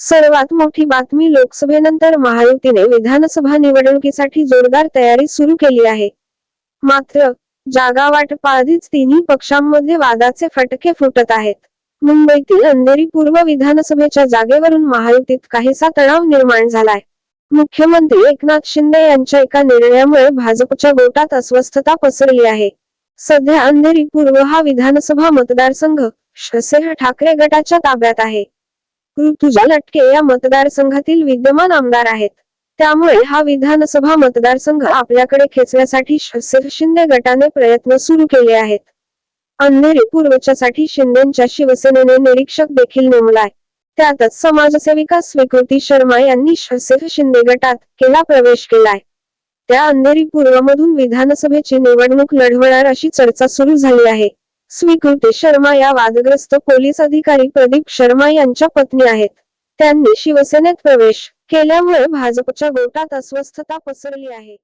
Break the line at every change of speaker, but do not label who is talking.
सर्वात मोठी बातमी लोकसभेनंतर महायुतीने विधानसभा निवडणुकीसाठी जोरदार तयारी सुरू केली आहे. मात्र जागा वाटपाआधीच तिन्ही पक्षांमध्ये वादाचे फटके फुटत आहेत. मुंबईतील अंधेरी पूर्व विधानसभेच्या जागेवरून महायुतीत काहीसा तणाव निर्माण झालाय. मुख्यमंत्री एकनाथ शिंदे यांच्या एका निर्णयामुळे भाजपच्या गोटात अस्वस्थता पसरली आहे. सध्या अंधेरी पूर्व हा विधानसभा मतदारसंघ शसेह ठाकरे गटाच्या ताब्यात आहे. तुझा लटके या मतदारसंघातील विद्यमान आमदार आहेत. त्यामुळे हा विधानसभा मतदारसंघ आपल्याकडे खेचण्यासाठी शिंदे गटाने प्रयत्न सुरू केले आहेत. अंधेरी पूर्वच्यासाठी शिंदेच्या शिवसेनेने निरीक्षक देखील नेमलाय. त्यातच समाजसेविका स्वीकृती शर्मा यांनी शिवसेना शिंदे गटात केला प्रवेश केलाय. त्या अंधेरी पूर्वमधून विधानसभेची निवडणूक लढवणार अशी चर्चा सुरू झाली आहे. स्वीकृती शर्मा या वादग्रस्त पोलीस अधिकारी प्रदीप शर्मा यांच्या पत्नी आहेत. त्यांनी शिवसेनेत प्रवेश केल्यामुळे भाजपच्या गोटात अस्वस्थता पसरली आहे.